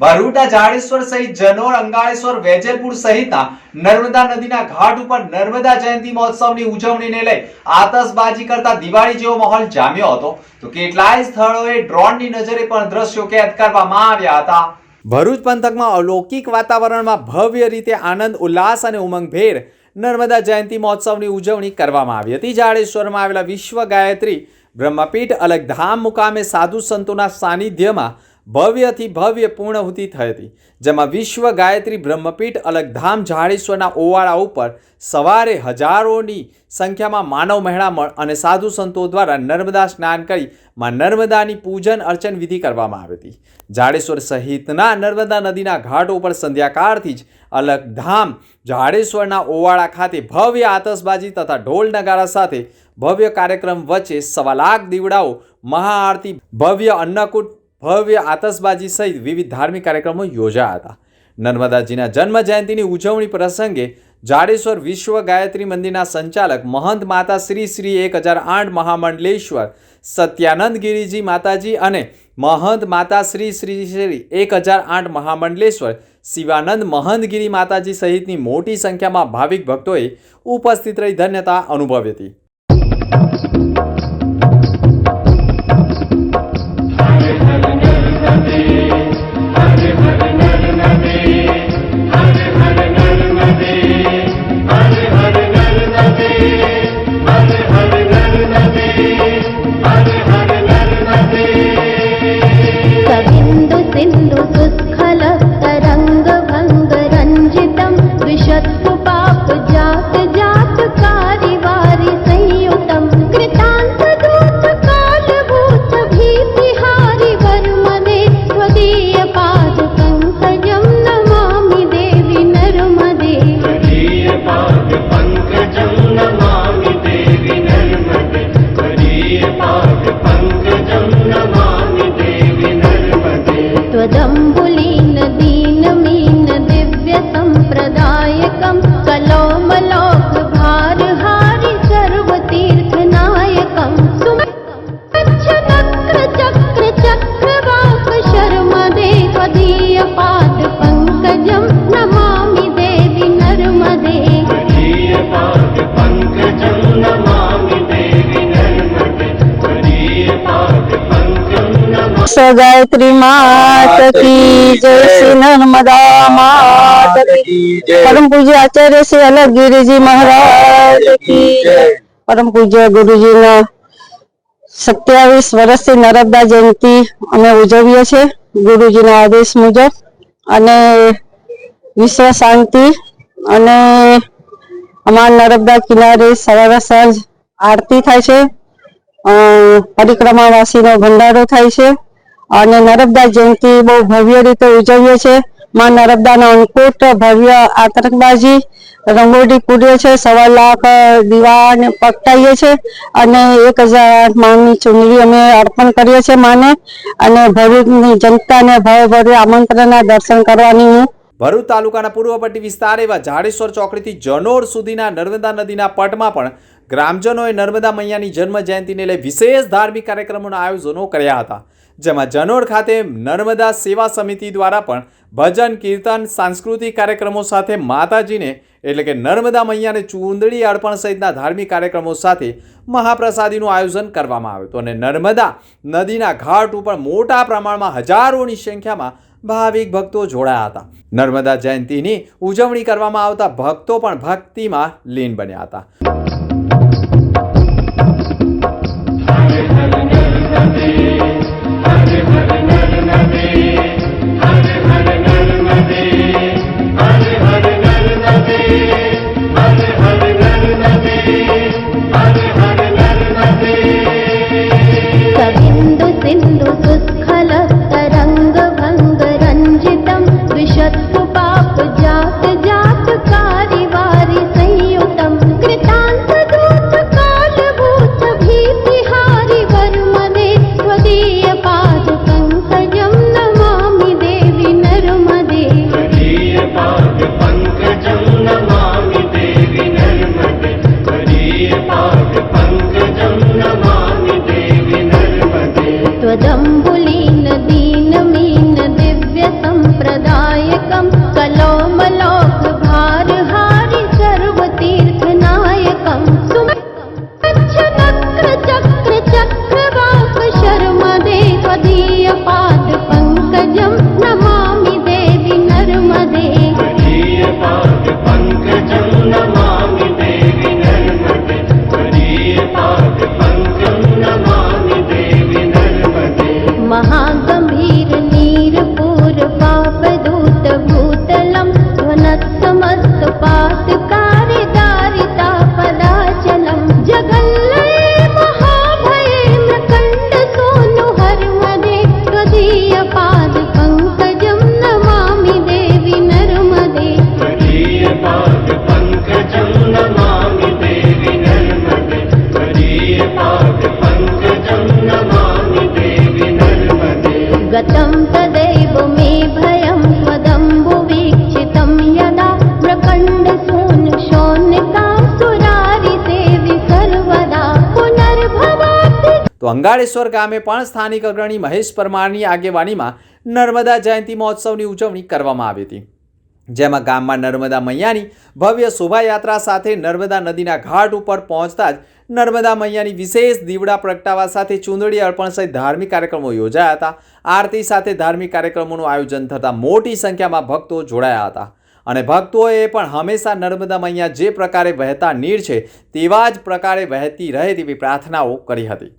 ભરૂટા જાડેશ્વર સહિત જનોર અંગાળેશ્વર વેજલપુર સહિતના નર્મદા નદીના ઘાટ ઉપર નર્મદા જયંતિ મહોત્સવની ઉજવણીને લઈ આતશબાજી કરતા દિવાળી જેવો માહોલ જામ્યો હતો. તો કેટલાય સ્થળોએ ડ્રોનની નજરે પણ દ્રશ્યો કેદ કરવામાં આવ્યા હતા. ભરૂચ પંથકમાં અલૌકિક વાતાવરણમાં ભવ્ય રીતે આનંદ, ઉલ્લાસ અને ઉમંગભેર નર્મદા જયંતિ મહોત્સવની ઉજવણી કરવામાં આવી હતી. જાડેશ્વરમાં આવેલા વિશ્વ ગાયત્રી બ્રહ્મપીઠ અલગધામ મુકામે સાધુ સંતોના સાનિધ્યમાં ભવ્યથી ભવ્ય પૂર્ણહુતિ થઈ હતી, જેમાં વિશ્વ ગાયત્રી બ્રહ્મપીઠ અલગધામ જાડેશ્વરના ઓવાળા ઉપર સવારે હજારોની સંખ્યામાં માનવ મહેણામણ અને સાધુ સંતો દ્વારા નર્મદા સ્નાન કરી માં નર્મદાની પૂજન અર્ચન વિધિ કરવામાં આવી હતી. જાડેશ્વર સહિતના નર્મદા નદીના ઘાટો ઉપર સંધ્યાકાળથી જ અલગધામ જાડેશ્વરના ઓવાળા ખાતે ભવ્ય આતશબાજી તથા ઢોલ નગારા સાથે ભવ્ય કાર્યક્રમ વચ્ચે સવા લાખ દીવડાઓ, મહાઆરતી, ભવ્ય અન્નકૂટ ભવ્ય આતશબાજી સહિત વિવિધ ધાર્મિક કાર્યક્રમો યોજાયા હતા. નર્મદાજીના જન્મ જયંતિની ઉજવણી પ્રસંગે જાડેશ્વર વિશ્વ ગાયત્રી મંદિરના સંચાલક મહંત માતા શ્રી શ્રી એક હજાર આઠ મહામંડલેશ્વર, સત્યાનંદ ગિરિજી માતાજી અને મહંત માતા શ્રી શ્રી શ્રી એક હજાર આઠ મહામંડલેશ્વર, શિવાનંદ મહંતગીરી માતાજી સહિતની મોટી સંખ્યામાં ભાવિક ભક્તોએ ઉપસ્થિત રહી ધન્યતા અનુભવી હતી. Saturday. ગાયત્રી માત કી જય શ્રી નર્મદા માત પરમ પૂજ્ય આચાર્ય શ્રી અલગ ગિરિજી મહારાજ કી પરમ પૂજ્ય ગુરુજીના સત્યાવીસ વર્ષથી નર્મદા જયંતિ અમે ઉજવીએ છીએ ગુરુજીના આદેશ મુજબ અને વિશ્વ શાંતિ અને અમાર નર્મદા કિનારે સવારે સાંજ આરતી થાય છે. પરિક્રમાવાસીનો ભંડારો થાય છે. અને નર્મદા જયંતિ બહુ ભવ્ય રીતે ઉજવીએ છીએ. માં નર્મદાના અંકુટ, ભવ્ય આતંકબાજી રંગોળી પૂરીએ છે. સવા લાખ દીવાને પકટાઈએ છે અને એક હજાર માની ચુંદડી અમે અર્પણ કરીએ છીએ માને. અને ભરૂચની જનતાને ભવ્ય આમંત્રણના દર્શન કરવાની હું. ભરૂચ તાલુકાના પૂર્વપટ્ટી વિસ્તાર એવા જાડેશ્વર ચોકડીથી જનોર સુધીના નર્મદા નદીના પટમાં પણ ગ્રામજનોએ નર્મદા મૈયાની જન્મ જયંતિને લઈ વિશેષ ધાર્મિક કાર્યક્રમોના આયોજનો કર્યા હતા. જેમાં જનોર ખાતે નર્મદા સેવા સમિતિ દ્વારા પણ ભજન, કીર્તન, સાંસ્કૃતિક કાર્યક્રમો સાથે માતાજીને એટલે કે નર્મદા મૈયાને ચૂંદડી અર્પણ સહિતના ધાર્મિક કાર્યક્રમો સાથે મહાપ્રસાદીનું આયોજન કરવામાં આવ્યું હતું. અને નર્મદા નદીના ઘાટ ઉપર મોટા પ્રમાણમાં હજારોની સંખ્યામાં ભાવિક ભક્તો જોડાયા હતા. નર્મદા જયંતિની ઉજવણી કરવામાં આવતા ભક્તો પણ ભક્તિમાં લીન બન્યા હતા. பாதம் गतं तदैव मे भयं त्वदम्बुवीक्षितं यदा प्रकण्डसूनुशोन्यकासुरारिसेवि सर्वदा पुनर्भवाप्ति તો અંગાળેશ્વર ગામે પણ સ્થાનિક અગ્રણી મહેશ પરમારની આગેવાનીમાં નર્મદા જયંતિ મહોત્સવની ઉજવણી કરવામાં આવી હતી જેમાં ગામમાં નર્મદા મૈયાની ભવ્ય શોભાયાત્રા સાથે નર્મદા નદીના ઘાટ ઉપર પહોંચતા જ નર્મદા મૈયાની વિશેષ દીવડા પ્રગટાવા સાથે ચૂંદડી અર્પણ સહિત ધાર્મિક કાર્યક્રમો યોજાયા હતા. આરતી સાથે ધાર્મિક કાર્યક્રમોનું આયોજન થતાં મોટી સંખ્યામાં ભક્તો જોડાયા હતા. અને ભક્તોએ પણ હંમેશા નર્મદા મૈયા જે પ્રકારે વહેતા નીર છે, તેવા જ પ્રકારે વહેતી રહે તેવી પ્રાર્થનાઓ કરી હતી.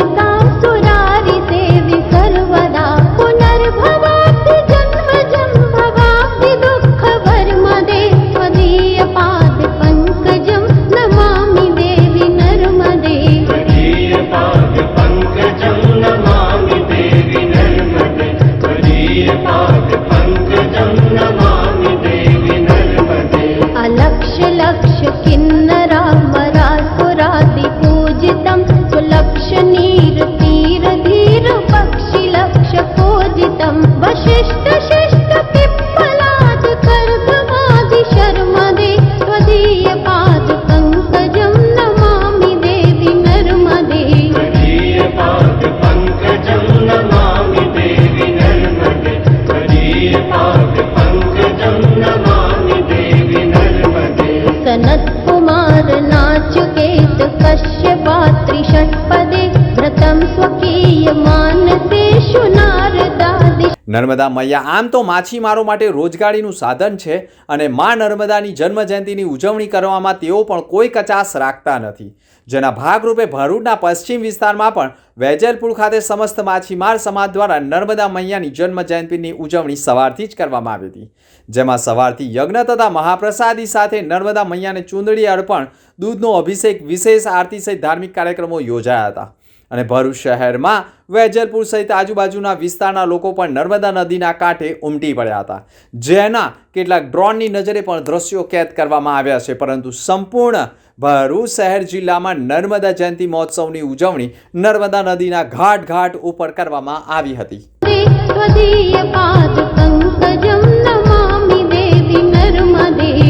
कुमारनाचुकेत कस्य पात्रिषट्पदे श्रतं स्वकीय નર્મદા મૈયા આમ તો માછીમારો માટે રોજગારીનું સાધન છે અને મા નર્મદાની જન્મજયંતીની ઉજવણી કરવામાં તેઓ પણ કોઈ કચાશ રાખતા નથી. જેના ભાગરૂપે ભરૂચના પશ્ચિમ વિસ્તારમાં પણ વેજલપુર ખાતે સમસ્ત માછીમાર સમાજ દ્વારા નર્મદા મૈયાની જન્મ જયંતિની ઉજવણી સવારથી જ કરવામાં આવી હતી. જેમાં સવારથી યજ્ઞ તથા મહાપ્રસાદી સાથે નર્મદા મૈયાને ચૂંદડી અર્પણ, દૂધનો અભિષેક વિશેષ આરતી સહિત ધાર્મિક કાર્યક્રમો યોજાયા હતા. અને ભરૂચ શહેરમાં વેજલપુર સહિત આજુબાજુના વિસ્તારના લોકો પણ નર્મદા નદીના કાંઠે ઉમટી પડ્યા હતા. જેના કેટલાક ડ્રોનની નજરે પણ દ્રશ્યો કેદ કરવામાં આવ્યા છે, પરંતુ સંપૂર્ણ ભરૂચ શહેર જિલ્લામાં નર્મદા જયંતિ મહોત્સવની ઉજવણી નર્મદા નદીના ઘાટ ઘાટ ઉપર કરવામાં આવી હતી. દેવી નર્મદે